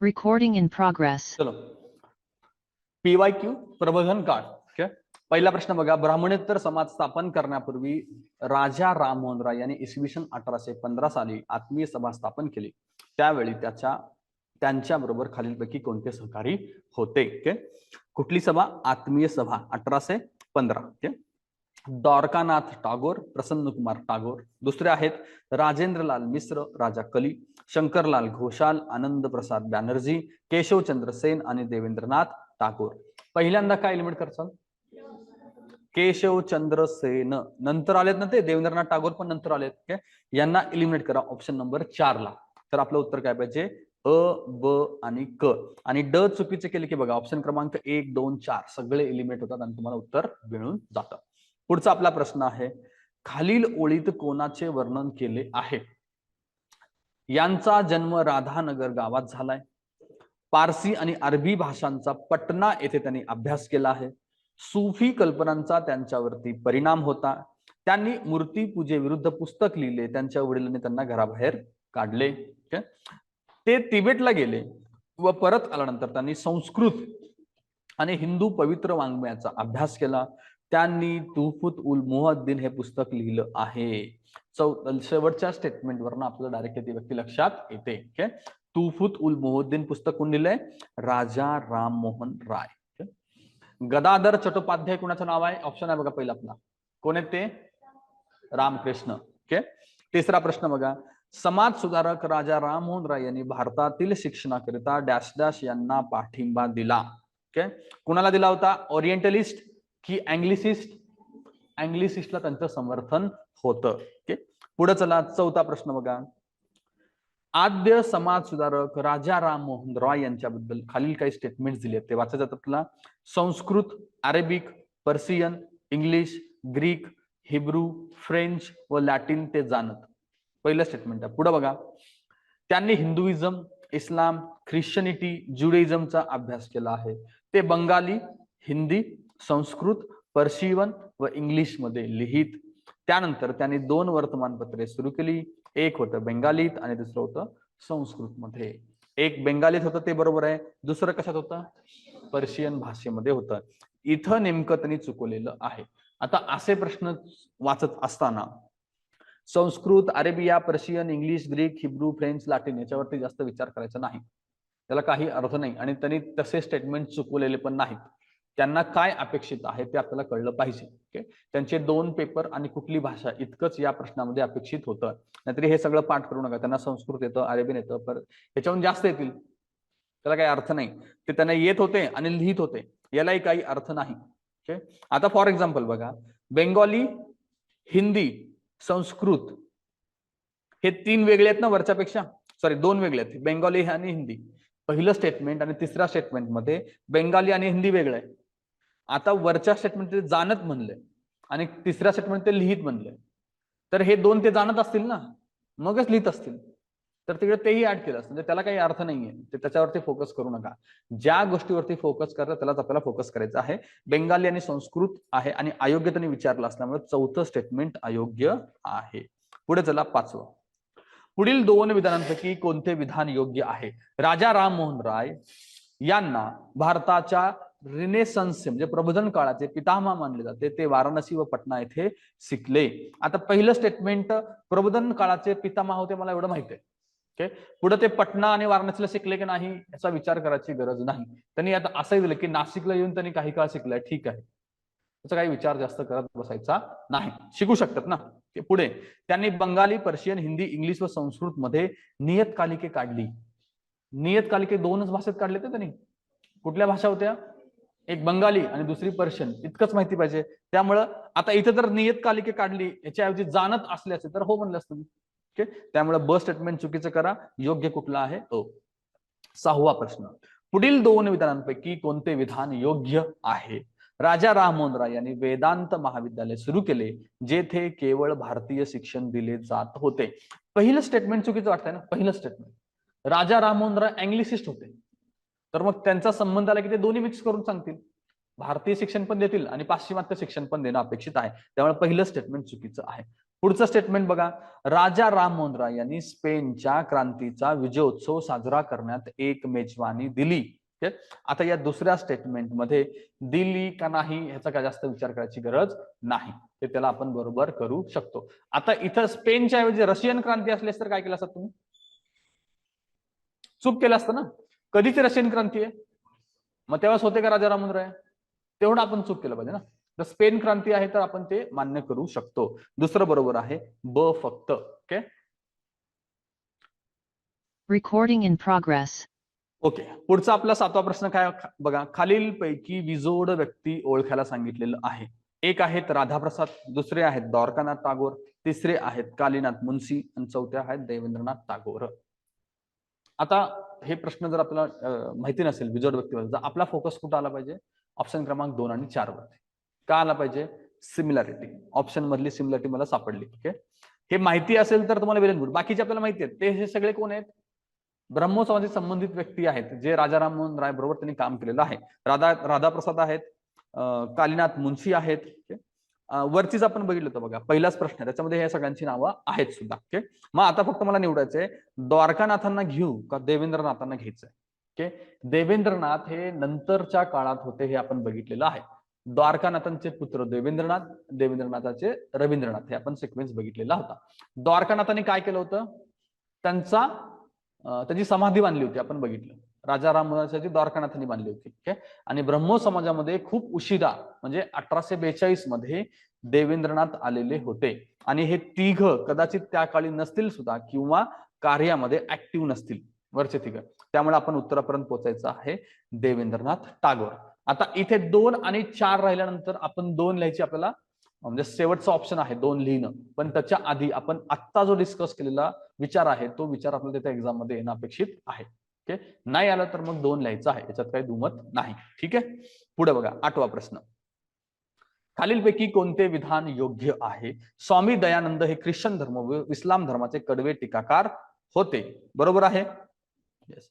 Recording in progress चलो. P Y Q प्रबोधन काळ. ओके पहिला प्रश्न बघा. ब्राह्मणेतर समाज स्थापन करण्यापूर्वी राजा राममोहन राय यांनी इसवी सन अठराशे पंधरा साली आत्मीय सभा स्थापन केली. त्यावेळी त्याच्या त्यांच्या बरोबर खालीलपैकी कोणते सहकारी होते? ओके कुठली सभा? आत्मीय सभा. अठराशे पंधरा. ओके द्वारकानाथ टागोर प्रसन्नकुमार टागोर. दुसरे आहेत राजेंद्रलाल मिश्र राजा कली. शंकरलाल घोषाल आनंद प्रसाद बॅनर्जी केशवचंद्र सेन आणि देवेंद्रनाथ टागोर. पहिल्यांदा काय एलिमेंट करसाल केशवचंद्र सेन. नंतर आलेत ना ते? देवेंद्रनाथ टागोर पण नंतर आलेत. यांना एलिमिनेट करा ऑप्शन नंबर चार ला. तर आपलं उत्तर काय पाहिजे? अ ब आणि क. आणि ड चुकीचे केले की बघा ऑप्शन क्रमांक एक दोन चार सगळे एलिमेंट होतात आणि तुम्हाला उत्तर मिळून जातं. पुढचा आपला प्रश्न आहे खालील ओळीत कोणाचे वर्णन केले आहे? यांचा जन्म राधानगर गावात झालाय. पारसी आणि अरबी भाषांचा पटना येथे त्यांनी अभ्यास केला आहे. सूफी कल्पनांचा त्यांच्यावरती परिणाम होता. त्यांनी मूर्तीपूजेविरुद्ध पुस्तक लिहिले. त्यांच्या वडिलांनी त्यांना घराबाहेर काढले. ते तिबेटला गेले व परत आल्यानंतर त्यांनी संस्कृत आणि हिंदू पवित्र वाङ्मयाचा अभ्यास केला. त्यांनी तुफुत उल मुहद्दीन हे पुस्तक लिहिलं आहे. चौ शेवटच्या स्टेटमेंट वरनं आपल्याला डायरेक्ट ती व्यक्ती लक्षात येते ओके तुफुत उल मोहद्दीन पुस्तक कोण लिहिलंय? राजा राम मोहन राय. गदाधर चट्टोपाध्याय कोणाचं नाव आहे? ऑप्शन आहे बघा पहिला आपला. कोण आहेत ते? रामकृष्ण ओके तिसरा प्रश्न बघा. समाज सुधारक राजा राममोहन राय यांनी भारतातील शिक्षणाकरिता डॅश डॅश यांना पाठिंबा दिला ओके कुणाला दिला होता? ओरिएंटलिस्ट की अँग्लिसिस्ट अँग्लिसिस्टला त्यांचं समर्थन होतं. ओके पुढे चला चौथा प्रश्न बघा. आद्य समाज सुधारक राजा राम मोहन रॉय यांच्याबद्दल खालील काही स्टेटमेंट दिले ते वाचायचं जातात तुला Sanskrit Arabic Persian English Greek Hebrew French व लॅटिन ते जाणत. पहिलं स्टेटमेंट आहे. पुढे बघा. त्यांनी हिंदुइझम इस्लाम ख्रिश्चनिटी ज्युडिझमचा अभ्यास केला आहे. ते बंगाली हिंदी संस्कृत पर्शियन व इंग्लिशमध्ये लिहित. त्यानंतर त्यांनी दोन वर्तमानपत्रे सुरू केली. एक होतं बेंगालीत आणि दुसरं होतं संस्कृतमध्ये. एक बेंगालीत होतं ते बरोबर आहे. दुसरं कशात होतं? पर्शियन भाषेमध्ये होतं. इथं नेमकं त्यांनी चुकवलेलं आहे. आता असे प्रश्न वाचत असताना Sanskrit Arabia Persian English Greek Hebrew French Latin याच्यावरती जास्त विचार करायचा नाही. त्याला काही अर्थ नाही आणि त्यांनी तसे स्टेटमेंट चुकवलेले पण नाहीत. त्यांना काय अपेक्षित आहे ते आपल्याला कळलं पाहिजे ओके त्यांचे दोन पेपर आणि कुठली भाषा इतकंच या प्रश्नामध्ये अपेक्षित होतं. नाहीतरी हे सगळं पाठ करू नका त्यांना संस्कृत येतं अरेबियन येतं पर याच्याहून जास्त येतील. त्याला काही अर्थ नाही. ते त्यांना येत होते आणि लिहित होते. यालाही काही अर्थ नाही ओके आता फॉर एक्झाम्पल बघा बेंगॉली हिंदी संस्कृत हे तीन वेगळे आहेत ना वरच्यापेक्षा? सॉरी दोन वेगळे आहेत. बेंगॉली आणि हिंदी पहिलं स्टेटमेंट आणि तिसऱ्या स्टेटमेंटमध्ये बेंगाली आणि हिंदी वेगळं आहे. आता वरच्या स्टेटमेंट ते जाणत म्हणले आणि तिसऱ्या स्टेटमेंट ते लिहित म्हणले. तर हे दोन ते जाणत असतील ना? मगच लिहित असतील. तर तिकडे तेही ऍड केलं असतं. म्हणजे त्याला काही अर्थ नाहीये. ते त्याच्यावरती फोकस करू नका. ज्या गोष्टीवरती फोकस करतात त्यालाच आपल्याला फोकस करायचं आहे. बेंगाली आणि संस्कृत आहे आणि अयोग्य त्यांनी विचारलं असल्यामुळे चौथं स्टेटमेंट अयोग्य आहे. पुढे चला पाचवं. पुढील दोन विधानांपैकी कोणते विधान योग्य आहे? राजा राममोहन राय यांना भारताच्या रिनेसन्सचे म्हणजे प्रबोधन काळाचे पितामह मानले जाते ते वाराणसी व पटना येथे शिकले. आता पहिलं स्टेटमेंट प्रबोधन काळाचे पितामह होते मला एवढं माहिती आहे. ओके पुढे ते पटना आणि वाराणसीला शिकले की नाही याचा विचार करायची गरज नाही. त्यांनी आता असंही दिलं की नाशिकला येऊन त्यांनी काही काळ शिकलाय ठीक आहे. त्याचा काही विचार जास्त करत बसायचा नाही. शिकू शकतात ना. ते पुढे त्यांनी बंगाली पर्शियन हिंदी इंग्लिश व संस्कृत मध्ये नियतकालिके काढली. नियतकालिके दोनच भाषेत काढले ते त्यांनी. कुठल्या भाषा होत्या? एक बंगाली आणि दुसरी पर्शियन इतकंच माहिती पाहिजे. त्यामुळं आता इथं जर नियतकालिके काढली याच्याऐवजी जाणत असले तर हो म्हणलं असतं ओके? त्यामुळे ब स्टेटमेंट चुकीचं करा योग्य कुठलं आहे ओ सहावा प्रश्न. पुढील दोन विधानांपैकी कोणते विधान योग्य आहे? राजा राममोहन राय यांनी वेदांत महाविद्यालय सुरू केले जेथे केवळ भारतीय शिक्षण दिले जात होते. पहिलं स्टेटमेंट चुकीचं वाटतंय ना? पहिलं स्टेटमेंट राजा राममोहन राय अँग्लिसिस्ट होते. तर मग त्यांचा संबंध आला की ते दोन्ही मिक्स करून सांगतील. भारतीय शिक्षण पण देतील आणि पाश्चिमात्य शिक्षण पण देणं अपेक्षित आहे. त्यामुळे पहिलं स्टेटमेंट चुकीचं आहे. पुढचं स्टेटमेंट बघा. राजा राममोहन राय यांनी स्पेनच्या क्रांतीचा विजयोत्सव साजरा करण्यात एक मेजवानी दिली. आता या दुसऱ्या स्टेटमेंटमध्ये दिली का नाही ह्याचा काय जास्त विचार करायची गरज नाही. ते त्याला आपण बरोबर करू शकतो. आता इथं स्पेनच्या ऐवजी रशियन क्रांती असल्यास तर काय केलं असत तुम्ही? चूक केलं असतं ना? कधीची रशियन क्रांती आहे? मग तेव्हाच होते का राजा राममोहन राय तेवढं आपण चूक केलं पाहिजे ना. तर स्पेन क्रांती आहे तर आपण ते मान्य करू शकतो. दुसरं बरोबर आहे ब फक्त. Okay Recording in progress. Okay पुढचा आपला सातवा प्रश्न काय? बघा खालीलपैकी विजोड व्यक्ती ओळखायला सांगितलेलं आहे. एक आहेत राधाप्रसाद दुसरे आहेत द्वारकानाथ टागोर तिसरे आहेत कालीनाथ मुन्सी आणि चौथे आहेत देवेंद्रनाथ टागोर. आता हे प्रश्न जर आपल्याला माहिती नसेल विजोड व्यक्तीवर आपला फोकस कुठं आला पाहिजे? ऑप्शन क्रमांक दोन आणि चार वरती. का आला पाहिजे? सिमिलॅरिटी ऑप्शन मधली सिमिलॅरिटी मला सापडली ओके हे माहिती असेल तर तुम्हाला वेल गुड बाकीचे आपल्याला माहिती आहेत. ते हे सगळे कोण आहेत? ब्रह्मोत्सवाशी संबंधित व्यक्ती आहेत जे राजा राममोहन राय बरोबर त्यांनी काम केलेलं आहे. राधा राधाप्रसाद आहेत कालीनाथ मुन्शी आहेत वरतीच आपण बघितलं होतं बघा पहिलाच प्रश्न आहे. त्याच्यामध्ये या सगळ्यांची नावं आहेत सुद्धा ओके मग आता फक्त मला निवडायचंय द्वारकानाथांना घेऊ का देवेंद्रनाथांना घ्यायचंय? ओके देवेंद्रनाथ हे नंतरच्या काळात होते हे आपण बघितलेलं आहे. द्वारकानाथांचे पुत्र देवेंद्रनाथ देवेंद्रनाथाचे रवींद्रनाथ हे आपण सिक्वेन्स बघितलेला होता. द्वारकानाथांनी काय केलं होतं? त्यांचा त्याची समाधी बांधली होती आपण बघितलं. राजा राममोहनाची द्वारकानाथांनी बांधली होती ओके आणि ब्रह्मो समाजामध्ये खूप उशिरा म्हणजे अठराशे बेचाळीसमध्ये देवेंद्रनाथ आलेले होते. आणि हे तिघ कदाचित त्या काळी नसतील सुद्धा किंवा कार्यामध्ये ऍक्टिव्ह नसतील वरचे तिघ. त्यामुळे आपण उत्तरापर्यंत पोहोचायचं आहे देवेंद्रनाथ टागोर. आता इथे दोन आणि चार राहिल्यानंतर आपण दोन लिहायची आपल्याला म्हणजे शेवटचा ऑप्शन आहे दोन लिहिणं. पण त्याच्या आधी आपण आत्ता जो डिस्कस केलेला विचार आहे तो विचार आपल्याला त्या एक्झाममध्ये येणं अपेक्षित आहे. ओके? नाही आलं तर मग दोन लिहायचं आहे. याच्यात काही दुमत नाही. ठीक आहे? पुढे बघा. आठवा प्रश्न. खालीलपैकी कोणते विधान योग्य आहे? स्वामी दयानंद हे ख्रिश्चन धर्म व इस्लाम धर्माचे कडवे टीकाकार होते. बरोबर आहे? Yes.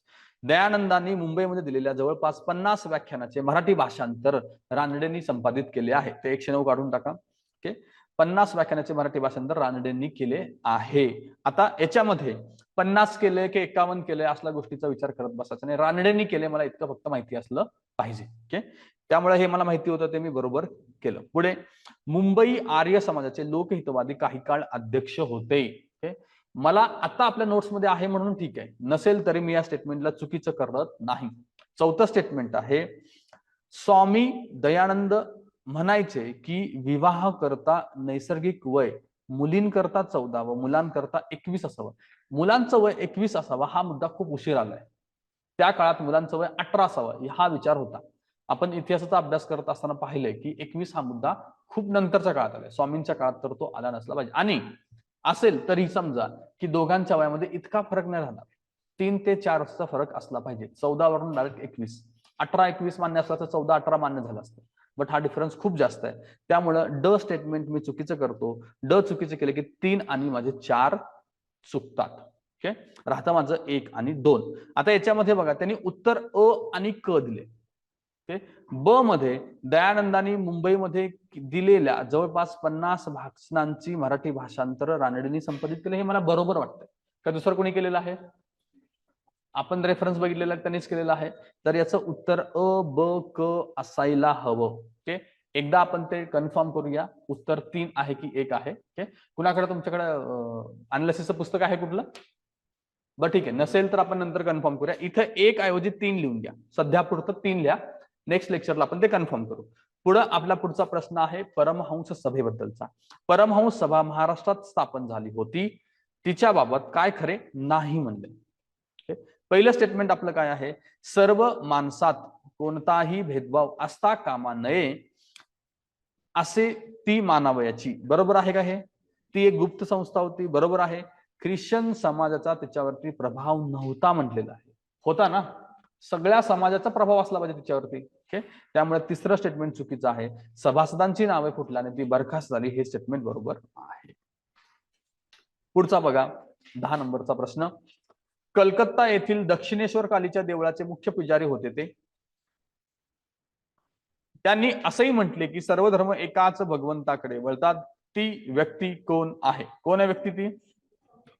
दयानंदांनी मुंबईमध्ये दिलेल्या जवळपास पन्नास व्याख्यानाचे मराठी भाषांतर रानडेंनी संपादित केले आहे. ते एकशे नऊ काढून टाका. पन्नास व्याख्यानाचे मराठी भाषांतर रानडेंनी केले आहे. आता याच्यामध्ये पन्नास केले की एकावन्न केले असल्या गोष्टीचा विचार करत बसायचा नाही. रानडेंनी केले मला इतकं फक्त माहिती असलं पाहिजे. ओके? त्यामुळे हे मला माहिती होतं ते मी बरोबर केलं. पुढे मुंबई आर्य समाजाचे लोकहितवादी काही काळ अध्यक्ष होते. ओके? मला आता आपल्या नोट्समध्ये आहे म्हणून ठीक आहे. नसेल तरी मी या स्टेटमेंटला चुकीचं करत नाही. चौथं स्टेटमेंट आहे स्वामी दयानंद म्हणायचे की विवाह करता नैसर्गिक वय मुलींकरता चौदा व मुलांकरता एकवीस असावं. मुलांचं वय एकवीस असावं हा मुद्दा खूप उशीर आलाय. त्या काळात मुलांचं वय अठरा असावं हा विचार होता. आपण इतिहासाचा अभ्यास करत असताना पाहिलंय की एकवीस हा मुद्दा खूप नंतरच्या काळात आलाय. स्वामींच्या काळात तर तो आला नसला पाहिजे. आणि असेल तरी समजा की दोघांच्या वयामध्ये इतका फरक नाही राहणार. तीन ते चार वर्षाचा फरक असला पाहिजे. चौदा वरून डायरेक्ट एकवीस. अठरा एकवीस मान्य असला तर चौदा अठरा मान्य झालं असतं. बट हा डिफरन्स खूप जास्त आहे. त्यामुळं ड स्टेटमेंट मी चुकीचं करतो. ड चुकीचं केलं की तीन आणि माझे चार चुकतात. ओके राहतं माझं एक आणि दोन. आता याच्यामध्ये बघा त्यांनी उत्तर अ आणि क दिले. ओके ब मध्ये दयानंदानी मुंबईमध्ये दिलेल्या जवळपास पन्नास भाषणांची मराठी भाषांतर रानडेंनी संपादित केले. हे मला बरोबर वाटतंय. का दुसरं कोणी केलेलं आहे? आपण रेफरन्स बघितलेला त्यांनीच केलेला आहे. तर याचं उत्तर अ ब क असायला हवं. ओके? एकदा आपण ते कन्फर्म करूया. उत्तर तीन आहे की एक आहे. ओके? कुणाकडे तुमच्याकडे अनालिसिसचं पुस्तक आहे कुठलं? बरं ठीक आहे. नसेल तर आपण नंतर कन्फर्म करूया. इथं एक ऐवजी तीन लिहून घ्या. सध्या पुरतं तीन लिहा. नेक्स्ट लेक्चरला आपण ते कन्फर्म करू. पुढं आपला पुढचा प्रश्न आहे परमहंस सभेबद्दलचा. परमहंस सभा महाराष्ट्रात स्थापन झाली होती. तिच्याबाबत काय खरे? नाही म्हणले. पहिलं स्टेटमेंट आपलं काय आहे? सर्व माणसात कोणताही भेदभाव असता कामा नये असे ती मानावयाची बरोबर आहे का हे? ती एक गुप्त संस्था होती बरोबर आहे. ख्रिश्चन समाजाचा त्याच्यावरती प्रभाव नव्हता म्हटलेला आहे. होता ना? सगळ्या समाजाचा प्रभाव असला पाहिजे तिच्यावरती ओके? त्यामुळे तिसरं स्टेटमेंट चुकीचं आहे. सभासदांची नावे फुटल्याने ती बरखास्त झाली हे स्टेटमेंट बरोबर आहे. पुढचा बघा. दहा नंबरचा प्रश्न. कलकत्ता येथील दक्षिणेश्वर कालीच्या देवळाचे मुख्य पुजारी होते ते. त्यांनी असंही म्हटले की सर्व धर्म एकाच भगवंताकडे वळतात ती व्यक्ती कोण आहे? कोण आहे व्यक्ती ती?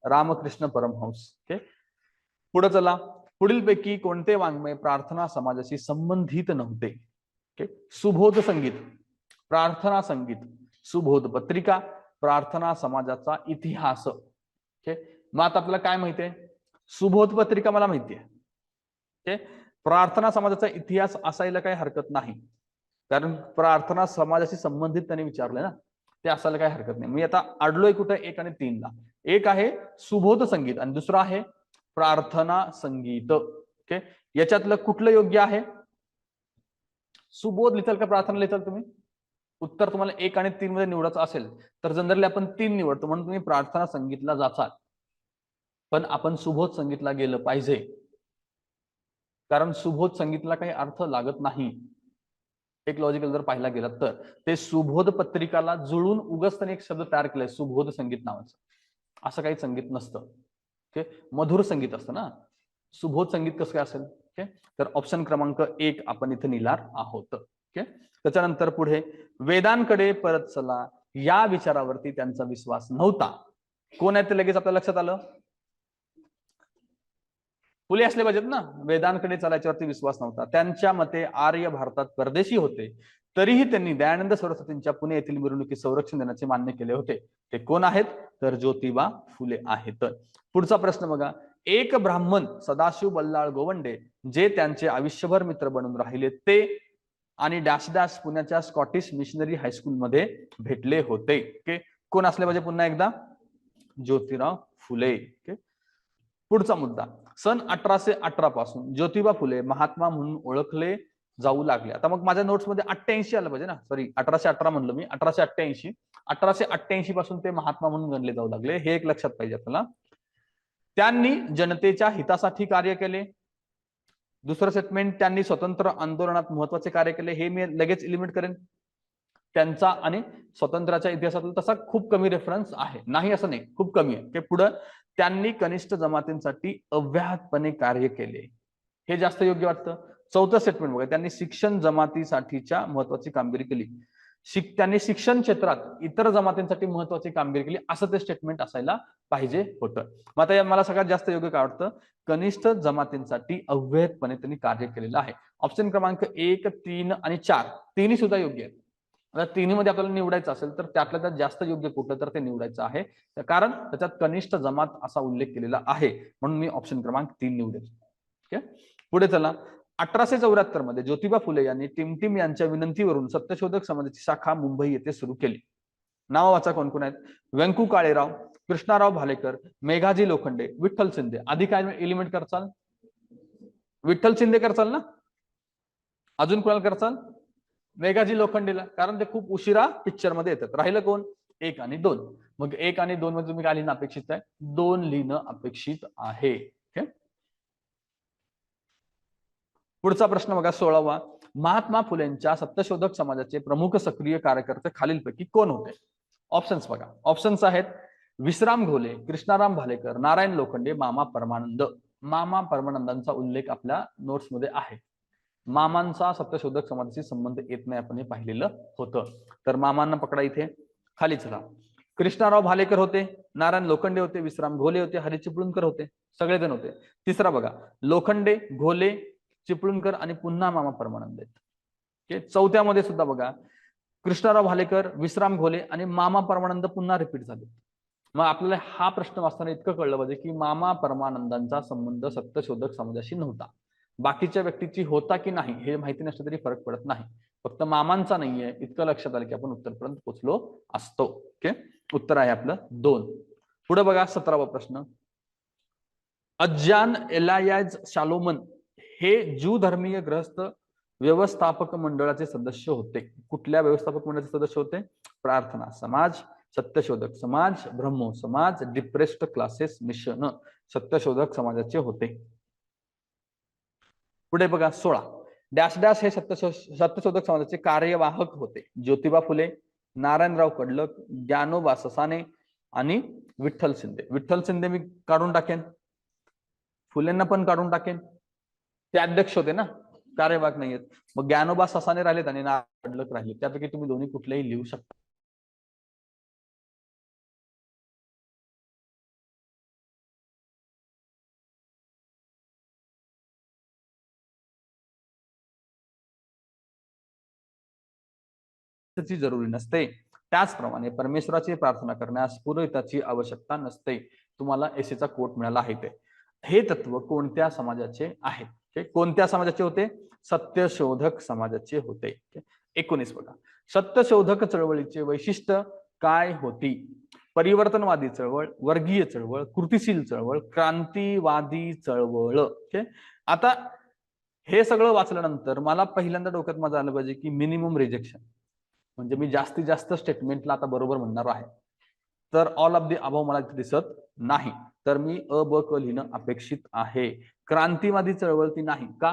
रामकृष्ण परमहंस. ओके पुढे चला. पुढीलपैकी कोणते वाङ्मय प्रार्थना समाजाशी संबंधित नव्हते? ओके सुबोध संगीत. प्रार्थना संगीत. सुबोध पत्रिका. प्रार्थना समाजाचा इतिहास. ओके मग आता आपल्याला काय माहितीये सुबोध पत्रिका मला माहितीये ओके प्रार्थना समाजाचा इतिहास असायला काही हरकत नाही. कारण प्रार्थना समाजाशी संबंधित त्यांनी विचारलंय ना. ते असायला काही हरकत नाही. मी आता अडलोय कुठं? एक आणि तीनला एक आहे सुबोध संगीत आणि दुसरं आहे प्रार्थना संगीत. ओके? याच्यातलं कुठलं योग्य आहे? सुबोध लिहिताल का प्रार्थना लिहिताल तुम्ही? उत्तर तुम्हाला एक आणि तीन मध्ये निवडायचं असेल तर जनरली आपण तीन निवडतो. म्हणून तुम्ही प्रार्थना संगीतला जाचाल. पण आपण सुबोध संगीतला गेलं पाहिजे. कारण सुबोध संगीतला काही अर्थ लागत नाही. एक लॉजिकल जर पाहिला गेला तर ते सुबोध पत्रिकाला जुळून उगस त्यांनी एक शब्द तयार केलाय सुबोध संगीत नावाचं. असं काही संगीत नसतं. ओके? मधुर संगीत असतं ना. सुबोध संगीत कसं काय असेल? ओके? तर ऑप्शन क्रमांक एक आपण इथे निलार आहोत. ओके? त्याच्यानंतर पुढे वेदांकडे परत चला. या विचारावरती त्यांचा विश्वास नव्हता. कोण आहे ते लगेच आपल्या लक्षात आलं? फुले असले पाहिजेत ना. वेदांकडे चालायच्यावरती विश्वास नव्हता. त्यांच्या मते आर्य भारतात परदेशी होते. तरीही त्यांनी दयानंद सरस्वतींच्या पुणे येथील मिरवणुकीत संरक्षण देण्याचे मान्य केले होते. ते कोण आहेत? तर ज्योतिबा फुले आहेत. पुढचा प्रश्न बघा. एक ब्राह्मण सदाशिव बल्लाळ गोवंडे जे त्यांचे आयुष्यभर मित्र बनून राहिले ते आणि डॅश डॅश पुण्याच्या स्कॉटिश मिशनरी हायस्कूलमध्ये भेटले होते. कोण असले पाहिजे पुन्हा एकदा? ज्योतिराव फुले. ओके? पुढचा मुद्दा. सन अठराशे अठरा पासून ज्योतिबा फुले महात्मा म्हणून ओळखले जाऊ लागले. आता मग माझ्या नोट्समध्ये अठ्ठ्याऐंशी आलं पाहिजे ना? सॉरी अठराशे अठरा म्हणलं मी. अठराशे अठ्ठ्याऐंशी. अठराशे अठ्ठ्याऐंशी पासून ते महात्मा म्हणून गणले जाऊ लागले. हे एक लक्षात पाहिजे आपल्याला. त्यांनी जनतेच्या हितासाठी कार्य केले. दुसरं स्टेटमेंट त्यांनी स्वतंत्र आंदोलनात महत्त्वाचे कार्य केले. हे मी लगेच इलिमिट करेन. त्यांचा आणि स्वातंत्र्याच्या इतिहासातला तसा खूप कमी रेफरन्स आहे. नाही असं नाही. खूप कमी आहे. की पुढं त्यांनी कनिष्ठ जमातींसाठी अव्याहतपणे कार्य केले. हे जास्त योग्य वाटतं? चौथं स्टेटमेंट बघा. त्यांनी शिक्षण जमातीसाठीच्या महत्वाची कामगिरी केली. शिक त्यांनी शिक्षण क्षेत्रात इतर जमातींसाठी महत्वाची कामगिरी केली. असं ते स्टेटमेंट असायला पाहिजे होतं. मग आता या मला सगळ्यात जास्त योग्य काय वाटतं? कनिष्ठ जमातींसाठी अव्ययपणे त्यांनी कार्य केलेलं आहे. ऑप्शन क्रमांक एक तीन आणि चार. तिन्ही सुद्धा योग्य आहेत. आता तिन्हीमध्ये आपल्याला निवडायचं असेल तर त्यातल्या त्यात जास्त योग्य कुठलं तर ते निवडायचं आहे. कारण त्याच्यात कनिष्ठ जमात असा उल्लेख केलेला आहे. म्हणून मी ऑप्शन क्रमांक तीन निवडेल. ओके पुढे चला. अठराशे चौऱ्याहत्तरमध्ये ज्योतिबा फुले यांनी टिमटिम यांच्या विनंतीवरून सत्यशोधक समाजाची शाखा मुंबई येथे सुरू केली. नाव वाचा कोण कोण आहेत? व्यंकू काळेराव कृष्णाराव भालेकर मेघाजी लोखंडे विठ्ठल शिंदे. आधी काय एलिमेंट करचाल? विठ्ठल शिंदे करचाल ना? अजून कोणाला करचाल? मेघाजी लोखंडेला कारण ते खूप उशिरा पिक्चरमध्ये येतात. राहिलं कोण? एक आणि दोन. मग एक आणि दोन म्हणजे मध्ये तुम्ही काय लिहिणं अपेक्षित आहे? दोन लिहिणं अपेक्षित आहे. पुढचा प्रश्न बघा सोळावा. महात्मा फुलेंच्या सत्यशोधक समाजाचे प्रमुख सक्रिय कार्यकर्ते खालीलपैकी कोण होते? ऑप्शन्स बघा. ऑप्शन्स आहेत विश्राम घोले कृष्णाराम भालेकर नारायण लोखंडे मामा परमानंद. मामा परमानंदांचा उल्लेख आपल्या नोट्समध्ये आहे. मामांचा सत्यशोधक समाजाशी संबंध येत नाही आपण हे पाहिलेलं होतं. तर मामांना पकडा इथे. खाली चला कृष्णाराव भालेकर होते नारायण लोखंडे होते विश्राम घोले होते हरी चिपळूणकर होते सगळेजण होते. तिसरा बघा लोखंडे घोले चिपळूणकर आणि पुन्हा मामा परमानंद आहेत. ओके चौथ्यामध्ये सुद्धा बघा कृष्णाराव भालेकर विश्राम घोले आणि मामा परमानंद पुन्हा रिपीट झाले. मग आपल्याला हा प्रश्न वाचताना इतकं कळलं पाहिजे की मामा परमानंदांचा संबंध सत्यशोधक समाजाशी नव्हता. बाकीच्या व्यक्तीची होता की नाही हे माहिती नसलं तरी फरक पडत नाही. फक्त मामांचा नाहीये इतकं लक्षात आलं की आपण उत्तरपर्यंत पोहोचलो असतो. ओके? उत्तर आहे आपलं दोन. पुढे बघा सतरावा प्रश्न. अज्जान एलायाज शालोमन हे ज्यू धर्मीय ग्रहस्थ व्यवस्थापक मंडळाचे सदस्य होते. कुठल्या व्यवस्थापक मंडळाचे सदस्य होते? प्रार्थना समाज सत्यशोधक समाज ब्रह्मो समाज डिप्रेस्ड क्लासेस मिशन. सत्यशोधक समाजाचे होते. पुढे बघा सोळा. डॅश डॅश हे सत्यशोधक समाजाचे कार्यवाहक होते. ज्योतिबा फुले नारायणराव कडलक ज्ञानोबा ससाने आणि विठ्ठल शिंदे. विठ्ठल शिंदे मी काढून टाकेन. फुलेंना पण काढून टाकेन. ते अध्यक्ष होते ना? कार्यवाहक नाहीयेत. मग ज्ञानोबा ससाने राहिलेत आणि नारायण कडलक राहिले त्यापैकी तुम्ही दोन्ही कुठलेही लिहू शकता. ती जरुरी नसते. त्याचप्रमाणे परमेश्वराची प्रार्थना करण्यास पुरोहिताची आवश्यकता नसते. तुम्हाला एसीचा कोट मिळाला आहे ते. हे तत्व कोणत्या समाजाचे आहे? कोणत्या समाजाचे होते? सत्यशोधक समाजाचे होते. एकोणीस बघा. सत्यशोधक चळवळीचे वैशिष्ट्य काय होती? परिवर्तनवादी चळवळ वर्गीय चळवळ कृतिशील चळवळ क्रांतिवादी चळवळ. ओके? आता हे सगळं वाचल्यानंतर मला पहिल्यांदा डोक्यात माझं आलं पाहिजे की मिनिमम रिजेक्शन म्हणजे मी जास्तीत जास्त स्टेटमेंटला आता बरोबर म्हणणार आहे. तर ऑल ऑफ दी अभाव मला इथे दिसत नाही. तर मी अ ब क लिहिणं अपेक्षित आहे. क्रांतिवादी चळवळ ती नाही का?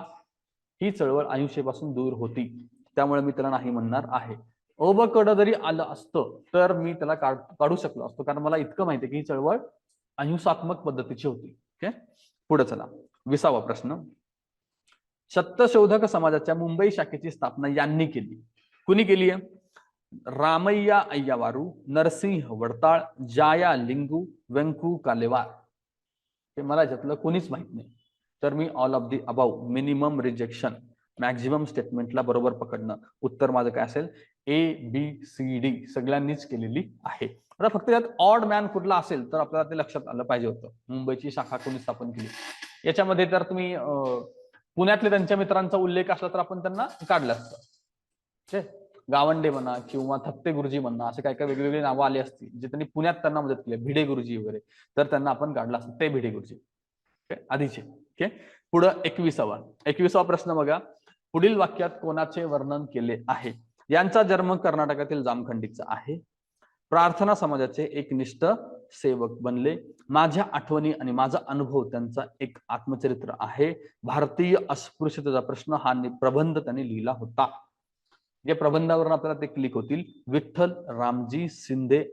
ही चळवळ अहिंसेपासून दूर होती. त्यामुळे मी त्याला नाही म्हणणार आहे. अ ब कड जरी आलं असतं तर मी त्याला काढू शकलो असतो. कारण मला इतकं माहिती की ही चळवळ अहिंसात्मक पद्धतीची होती. ओके? पुढे चला. विसावा प्रश्न. सत्यशोधक समाजाच्या मुंबई शाखेची स्थापना यांनी केली. कुणी केली आहे रामय्या अय्यावारू नरसिंह वडताळ जाया लिंगू व्यंकू कालेवार हे मला ज्यातलं कोणीच माहीत नाही तर मी all of the above minimum rejection maximum स्टेटमेंटला बरोबर पकडणं उत्तर माझं काय असेल ए बी सी डी सगळ्यांनीच केलेली आहे आता फक्त त्यात ऑड मॅन कुठला असेल तर आपल्याला ते लक्षात आलं पाहिजे होतं मुंबईची शाखा कोणी स्थापन केली याच्यामध्ये तर तुम्ही पुण्यातले त्यांच्या मित्रांचा उल्लेख असला तर आपण त्यांना काढलं असतं ठीक गावंडे म्हणा किंवा थत्ते गुरुजी म्हणा असे काही काही वेगवेगळे नावं आली असतील जे त्यांनी पुण्यात त्यांना मदत केली. भिडे गुरुजी वगैरे. तर त्यांना आपण काढला असतो. ते भिडे गुरुजी. आधीचे. ओके? पुढं एकविसावा. एकविसावा प्रश्न बघा. पुढील वाक्यात कोणाचे वर्णन केले आहे? यांचा जन्म कर्नाटकातील जामखंडीचा आहे. प्रार्थना समाजाचे एक निष्ठ सेवक बनले. माझ्या आठवणी आणि माझा अनुभव त्यांचा एक आत्मचरित्र आहे. भारतीय अस्पृश्यतेचा प्रश्न हा प्रबंध त्यांनी लिहिला होता. या प्रबंधावरून आपल्याला ते क्लिक होतील. विठ्ठल रामजी शिंदे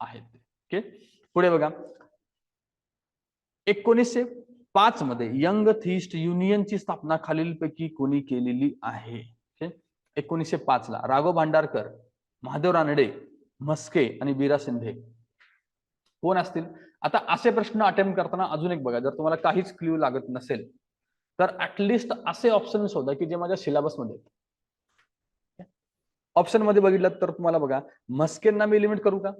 आहेत. ओके पुढे बघा. एकोणीसशे पाच मध्ये यंग थिस्ट युनियनची स्थापना खालीलपैकी कोणी केलेली आहे? एकोणीसशे पाच ला राघव भांडारकर महादेव रानडे म्हस्के आणि बीरा शिंदे. कोण असतील? आता असे प्रश्न अटेम्प्ट करताना अजून एक बघा. जर तुम्हाला काहीच क्ल्यू लागत नसेल तर ऍटलिस्ट असे ऑप्शन शोधा की जे माझ्या सिलेबसमध्ये आहेत. ऑप्शनमध्ये बघितलं तर तुम्हाला बघा म्हस्केंना मी लिमिट करू का?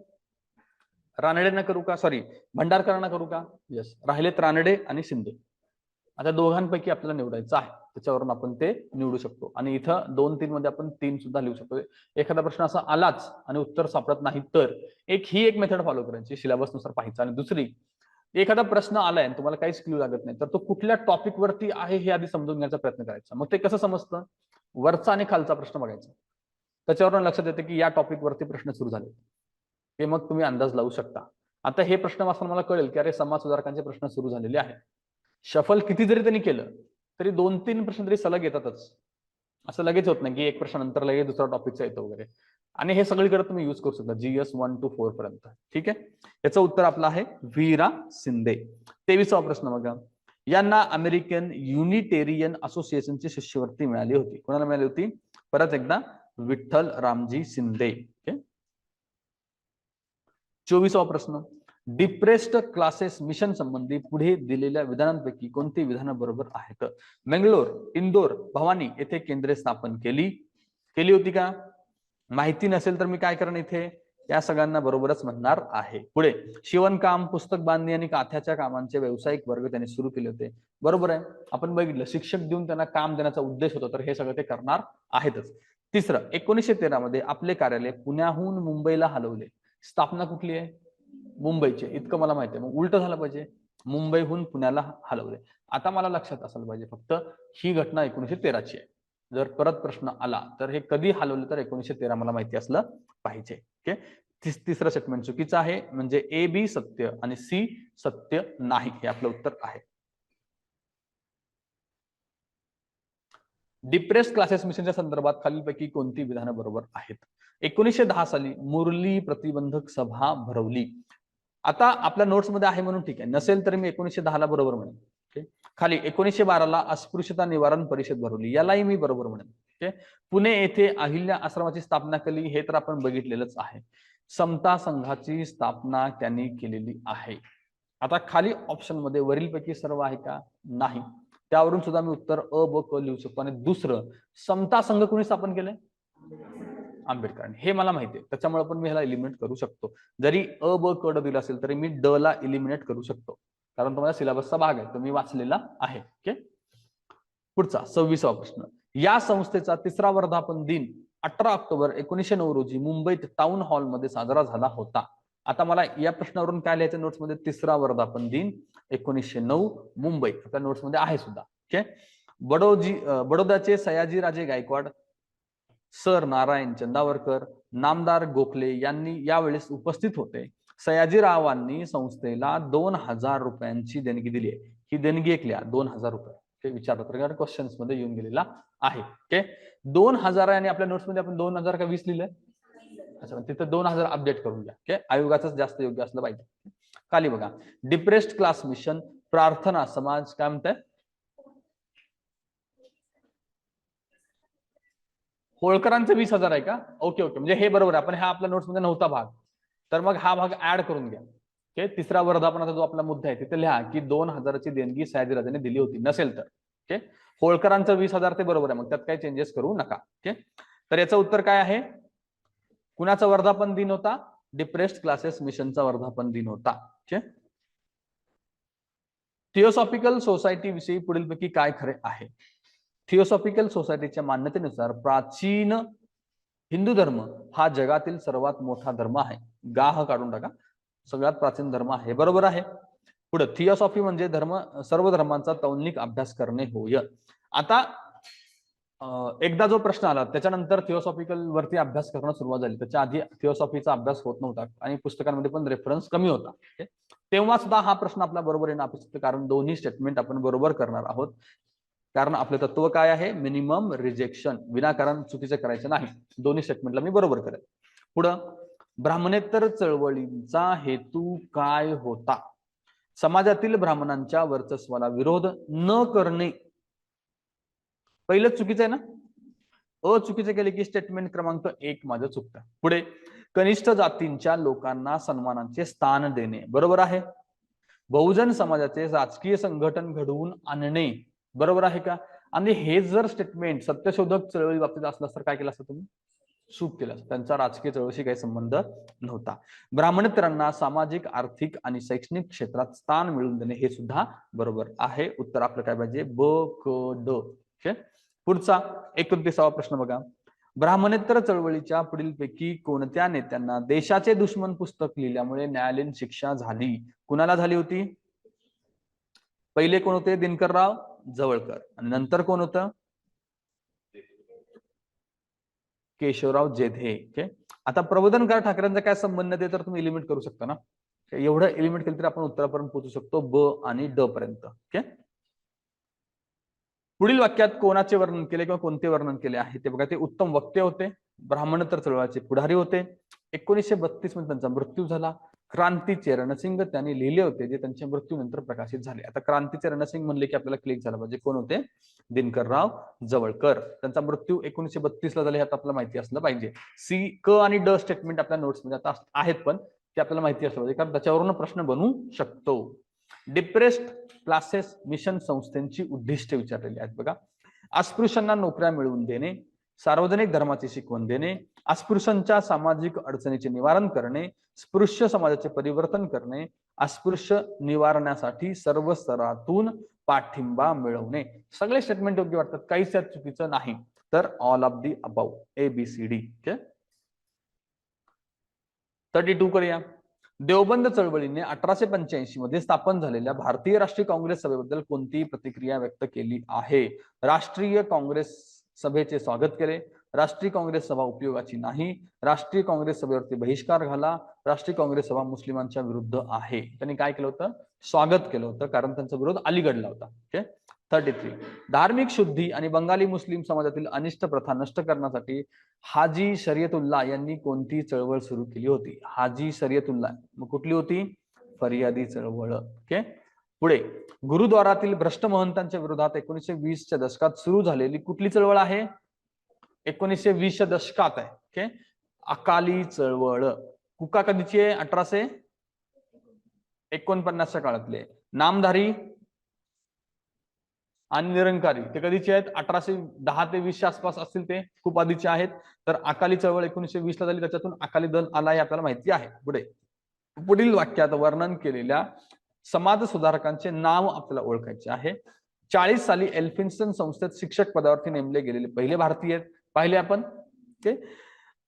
रानडेंना करू का? सॉरी भंडारकरांना करू का? येस राहिलेत रानडे आणि शिंदे. आता दोघांपैकी आपल्याला निवडायचं आहे. त्याच्यावरून आपण ते निवडू शकतो. आणि इथं दोन तीन मध्ये आपण तीन सुद्धा लिहू शकतो. एखादा प्रश्न असा आलाच आणि उत्तर सापडत नाही तर एक ही एक मेथड फॉलो करायची सिलेबसनुसार पाहायचं. आणि दुसरी एखादा प्रश्न आलाय आणि तुम्हाला काहीच क्ल्यू लागत नाही तर तो कुठल्या टॉपिक वरती आहे हे आधी समजून घेण्याचा प्रयत्न करायचा. मग ते कसं समजतं? वरचा आणि खालचा प्रश्न बघायचा. त्याच्यावरून लक्षात येतं की या टॉपिक वरती प्रश्न सुरू झाले. हे मग तुम्ही अंदाज लावू शकता. आता हे प्रश्न वाचताना मला कळेल की अरे समाज सुधारकांचे प्रश्न सुरू झालेले आहेत. शफल किती जरी त्यांनी केलं तरी दोन तीन प्रश्न तरी सलग येतातच. असं लगेच होत नाही की एक प्रश्न नंतर लगेच दुसरा टॉपिकचा येतो वगैरे. आणि हे सगळीकडे तुम्ही युज करू शकता. जीएस वन टू फोर पर्यंत. ठीक आहे? याचं उत्तर आपलं आहे वीरा सिंदे तेवीसावा प्रश्न बघा. यांना अमेरिकन युनिटेरियन असोसिएशनची शिष्यवृत्ती मिळाली होती. कोणाला मिळाली होती? परत एकदा विठ्ठल रामजी शिंदे ओके चोवीसावा प्रश्न. डिप्रेस्ड क्लासेस मिशन संबंधी पुढे दिलेल्या विधानांपैकी कोणती विधानं बरोबर आहेत? मंगलोर इंदोर भवानी येथे केंद्रे स्थापन केली. केली होती का? माहिती नसेल तर मी काय करेन इथे? या सगळ्यांना बरोबरच म्हणणार आहे. पुढे शिवणकाम पुस्तक बांधणी आणि काथ्याच्या कामांचे व्यावसायिक वर्ग त्यांनी सुरू केले होते. बरोबर आहे. आपण बघितलं शिक्षक देऊन त्यांना काम देण्याचा उद्देश होता तर हे सगळं ते करणार आहेतच. तिसरं एकोणीसशे तेरा मध्ये आपले कार्यालय पुण्याहून मुंबईला हलवले. स्थापना कुठली आहे? मुंबईची इतकं मला माहिती आहे. मग उलट झालं पाहिजे. मुंबईहून पुण्याला हलवले. आता मला लक्षात असायला पाहिजे फक्त ही घटना एकोणीसशे तेराची आहे. जर परत प्रश्न आला तर हे कधी हलवलं तर एकोणीसशे तेरा मला माहिती असलं पाहिजे. ओके? तिस तिसरं स्टेटमेंट चुकीचं आहे. म्हणजे ए बी सत्य आणि सी सत्य नाही. हे आपलं उत्तर आहे. डिप्रेस क्लासेस मिशनच्या संदर्भात खालीलपैकी कोणती विधानं बरोबर आहेत? एकोणीसशे दहा साली मुरली प्रतिबंधक सभा भरवली. आता आपल्या नोट्समध्ये आहे म्हणून ठीक आहे. नसेल तर मी एकोणीसशे दहाला बरोबर म्हणेन. खाली एकोणीसशे बाराला अस्पृश्यता निवारण परिषद भरवली. यालाही मी बरोबर म्हणेन. ओके? पुणे येथे अहिल्या आश्रमाची स्थापना केली हे तर आपण बघितलेलंच आहे. समता संघाची स्थापना त्यांनी केलेली आहे. आता खाली ऑप्शनमध्ये वरीलपैकी सर्व आहे का? नाही. त्यावरून सुद्धा मी उत्तर अ ब क लिहू शकतो. आणि दुसरं समता संघ कोणी स्थापन केलंय? आंबेडकरांनी. हे मला माहिती आहे. त्याच्यामुळे पण मी ह्याला इलिमिनेट करू शकतो. जरी अ ब क ड दिला असेल तरी मी ड ला इलिमिनेट करू शकतो. कारण तो माझ्या सिलेबसचा भाग आहे. तो मी वाचलेला आहे. ओके पुढचा सव्वीसावा प्रश्न. या संस्थेचा तिसरा वर्धापन दिन अठरा ऑक्टोबर एकोणीसशे नऊ रोजी मुंबईत टाउन हॉलमध्ये साजरा झाला होता. आता मला या प्रश्नावरून काय लिहायचं नोट्समध्ये तिसरा वर्धापन दिन एकोणीसशे नऊ मुंबई. आपल्या नोट्समध्ये आहे सुद्धा. ओके बडोजी बडोदाचे सयाजीराजे गायकवाड सर नारायण चंदावरकर नामदार गोखले यांनी यावेळेस उपस्थित होते. सयाजीरावांनी संस्थेला दोन हजार रुपयांची देणगी दिली आहे. ही देणगी एकल्या दोन हजार रुपये. ते विचारपत्र क्वेश्चन्समध्ये येऊन गेलेला आहे. ओके दोन हजार आणि आपल्या नोट्समध्ये आपण दोन हजार का वीस लिहिलंय? अच्छा तिथं दोन हजार अपडेट करून घ्या. ओके आयोगाच जास्त योग्य असलं पाहिजे. खाली बघा. डिप्रेस्ड क्लास मिशन प्रार्थना समाज काय म्हणताय? होळकरांचं वीस हजार आहे का? ओके ओके म्हणजे हे बरोबर आहे. पण हा आपल्या नोट्समध्ये नव्हता भाग. तर मग हा भाग ऍड करून घ्या. ओके तिसरा वर्धापनाचा जो आपला मुद्दा आहे तिथे लिहा की दोन हजाराची देणगी सयाजीराजाने दिली होती. नसेल तर. ओके होळकरांचं वीस हजार ते बरोबर आहे. मग त्यात काही चेंजेस करू नका. ओके तर याचं उत्तर काय आहे? कुणाचा वर्धापन दिन होता? डिप्रेस्ड क्लासेस मिशनचा वर्धापन दिन होता. थिओसॉफिकल सोसायटी विषयी पुढीलपैकी काय खरे आहे? थिओसॉफिकल सोसायटीच्या मान्यतेनुसार प्राचीन हिंदू धर्म हा जगातील सर्वात मोठा धर्म आहे. गाह काढून टाका. सगळ्यात प्राचीन धर्म आहे बरोबर आहे. पुढे थिओसॉफी म्हणजे धर्म सर्व धर्मांचा तौनिक अभ्यास करणे होय. आता एकदा जो प्रश्न आला त्याच्यानंतर थिओसॉफिकल वरती अभ्यास करणं सुरुवात झाली. त्याच्या आधी थिओसॉफीचा अभ्यास होत नव्हता आणि पुस्तकांमध्ये पण रेफरन्स कमी होता. तेव्हा सुद्धा हा प्रश्न आपल्या बरोबर येणं अपेक्षित कारण दोन्ही स्टेटमेंट आपण बरोबर करणार आहोत. कारण आपले तत्व काय आहे? मिनिमम रिजेक्शन विनाकारण चुकीचे करायचे नाही. दोन्ही स्टेटमेंटला मी बरोबर करेन पुढं ब्राह्मणेतर चळवळींचा हेतू काय होता? समाजातील ब्राह्मणांच्या वर्चस्वाला विरोध न करणे पहिलं चुकीचं आहे ना? अ चुकीचे केले की स्टेटमेंट क्रमांक एक माझं चुकतं. पुढे कनिष्ठ जातींच्या लोकांना सन्मानाचे स्थान देणे. बरोबर आहे? बहुजन समाजाचे राजकीय संघटन घडवून आणणे. बरोबर आहे का? आणि हे जर स्टेटमेंट सत्यशोधक चळवळी बाबतीत असलं तर काय केलं असतं तुम्ही? चूक केलं असतं. त्यांचा राजकीय चळवळीशी काही संबंध नव्हता. ब्राह्मणेतरांना सामाजिक आर्थिक आणि शैक्षणिक क्षेत्रात स्थान मिळवून देणे हे सुद्धा बरोबर आहे. उत्तर आपलं काय पाहिजे? ब क ड. ओके? पुढचा एकोणतीसावा प्रश्न बघा. ब्राह्मणेतर चळवळीच्या पुढीलपैकी कोणत्या नेत्यांना देशाचे दुश्मन पुस्तक लिहिल्यामुळे न्यायालयीन शिक्षा झाली? कुणाला झाली होती? पहिले कोण होते? दिनकरराव जवळकर. आणि नंतर कोण होतं? केशवराव जेधे. ओके? आता प्रबोधनकार ठाकरेंचा काय संबंध ते तर तुम्ही एलिमिट करू शकता ना. एवढं एलिमिट केलं तरी आपण उत्तरापर्यंत पोहोचू शकतो ब आणि ड पर्यंत. ओके? पुढील वाक्यात कोणाचे वर्णन केले किंवा कोणते वर्णन केले आहे? ते बघा ते उत्तम वक्ते होते. ब्राह्मणतर चळवळाचे पुढारी होते. एकोणीसशे बत्तीसमध्ये त्यांचा मृत्यू झाला. क्रांतीचे रणसिंग त्यांनी लिहिले होते जे त्यांच्या मृत्यूनंतर प्रकाशित झाले. आता क्रांतीचे रणसिंग म्हणले की आपल्याला क्लिक झालं. पाहिजे म्हणजे कोण होते? दिनकरराव जवळकर. त्यांचा मृत्यू एकोणीसशे बत्तीस ला झाला हे आपल्याला माहिती असलं पाहिजे. सी क आणि ड स्टेटमेंट आपल्या नोट्समध्ये आता आहेत पण ते आपल्याला माहिती असलं पाहिजे. कारण त्याच्यावरून प्रश्न बनू शकतो. डिप्रेस्ड क्लासेस मिशन संस्थेची उद्दिष्ट विचारलेली आहेत बघा. अस्पृश्यांना नोकऱ्या मिळवून देणे सार्वजनिक धर्माची शिकवण देणे अस्पृश्यांच्या सामाजिक अडचणीचे निवारण करणे स्पृश्य समाजाचे परिवर्तन करणे अस्पृश्य निवारण्यासाठी सर्व स्तरातून पाठिंबा मिळवणे. सगळे स्टेटमेंट योग्य वाटतात काहीच त्यात चुकीचं नाही. तर all of the above A B C D thirty two करूया. देवबंद चळवळीने अठराशे पंच्याऐंशी मध्ये स्थापन झालेल्या भारतीय राष्ट्रीय काँग्रेस सभेबद्दल कोणती प्रतिक्रिया व्यक्त केली आहे? राष्ट्रीय काँग्रेस सभेचे स्वागत केले. राष्ट्रीय काँग्रेस सभा उपयोगाची नाही. राष्ट्रीय काँग्रेस सभेवरती बहिष्कार घाला. राष्ट्रीय काँग्रेस सभा मुस्लिमांच्या विरुद्ध आहे. त्यांनी काय केलं होतं? स्वागत केलं होतं. कारण त्यांचा विरोध अलीगडला होता. ओके? थर्टी थ्री धार्मिक शुद्धी आणि बंगाली मुस्लिम समाजातील अनिष्ट प्रथा नष्ट करण्यासाठी हाजी शर्यतुल्ला यांनी कोणती चळवळ सुरू केली होती? हाजी शर्यतुल्ला मग कुठली होती? फरियादी चळवळ. ओके? पुढे. गुरुद्वारातील भ्रष्ट महंतांच्या विरोधात एकोणीसशे वीसच्या दशकात सुरू झालेली कुठली चळवळ आहे? एकोणीसशे वीसच्या दशकात आहे. ओके? अकाली चळवळ. कुका कधीची आहे? अठराशे एकोणपन्नासच्या काळातली आहे. नामधारी आणि निरंकारी. ते कधीचे आहेत? अठराशे दहा ते वीसच्या आसपास असतील ते. खूप आधीचे आहेत. तर अकाली चळवळ एकोणीसशे वीस ला झाली. त्याच्यातून अकाली दल आला हे आपल्याला माहिती आहे. पुढे. पुढील वाक्यात वर्णन केलेल्या समाज सुधारकांचे नाव आपल्याला ओळखायचे आहे. चाळीस साली एल्फिन्स्टन संस्थेत शिक्षक पदावरती नेमले गेलेले पहिले भारतीय आहेत. पाहिले आपण. ते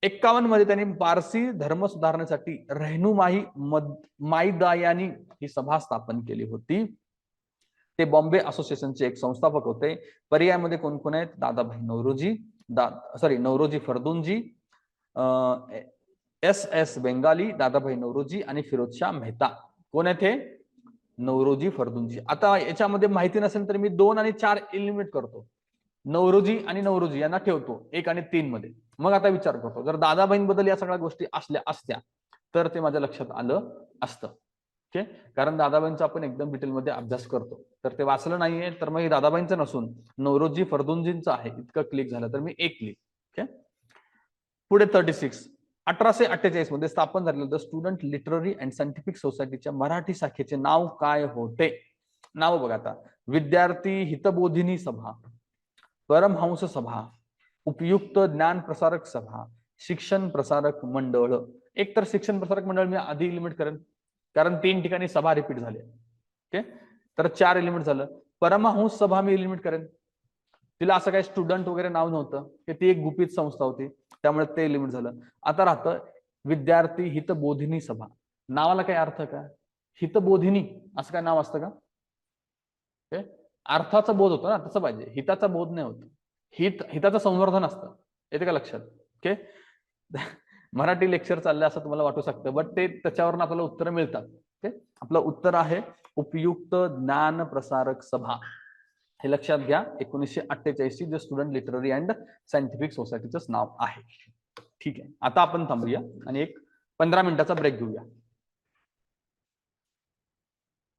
एक्कावन्नमध्ये त्यांनी पारसी धर्म सुधारण्यासाठी रहनुमाई मद माईदायानी ही सभा स्थापन केली होती. ते बॉम्बे असोसिएशनचे एक संस्थापक होते. पर्यायामध्ये कोण कोण आहेत? दादाभाई नवरोजी दा sorry Naoroji Fardunji S S Bengalee Dadabhai Naoroji आणि फिरोजशाह मेहता. कोण आहेत हे? नवरोजी फर्दुनजी आता याच्यामध्ये माहिती नसेल तर मी दोन आणि चार एलिमिनेट करतो. नवरोजी आणि नवरोजी यांना ठेवतो एक आणि तीन मध्ये. मग आता विचार करतो. जर दादाबाईंबद्दल या सगळ्या गोष्टी असल्या असत्या तर ते माझ्या लक्षात आलं असतं. ओके? कारण दादाबाईंचा आपण एकदम डिटेलमध्ये अभ्यास करतो. तर ते वाचलं नाहीये तर मग हे दादाबाईंचं नसून नवरोजी फर्दुनजींचं आहे इतकं क्लिक झालं तर मी एक क्लिक ओके? पुढे थर्टी सिक्स अठराशे अठ्ठेचाळीसमध्ये स्थापन झालेलं the student literary and scientific सोसायटीच्या मराठी शाखेचे नाव काय होते? नाव बघा आता. विद्यार्थी हितबोधिनी सभा परमहंस सभा उपयुक्त ज्ञान प्रसारक सभा शिक्षण प्रसारक मंडळ. एकतर शिक्षण प्रसारक मंडळ मी आधी लिमिट करेन. कारण तीन ठिकाणी सभा रिपीट झाली ओके तर चार एलिमिट झालं. परमहंस सभा मी एलिमेंट करेन. तिला असं काही स्टुडंट वगैरे नाव नव्हतं. की ती एक गुपित संस्था होती. त्यामुळे ते लिमिट झालं. आता राहतं विद्यार्थी हितबोधिनी सभा. नावाला काही अर्थ का? हितबोधिनी असं काय नाव असतं का? ओके अर्थाचा बोध होतो ना तसं पाहिजे. हिताचा बोध नाही होत. हित हिताचं संवर्धन असतं. येते का लक्षात? ओके मराठी लेक्चर चालले असं तुम्हाला वाटू शकतं बट ते त्याच्यावरून आपल्याला उत्तर मिळतात. ओके आपलं उत्तर आहे उपयुक्त ज्ञान प्रसारक सभा. हे लक्षात घ्या एकोणीसशे अठ्ठेचाळीस ची जे स्टुडंट लिटररी अँड सायंटिफिक सोसायटीचं नाव आहे. ठीक आहे. आता आपण थांबूया आणि एक पंधरा मिनिटाचा ब्रेक घेऊया.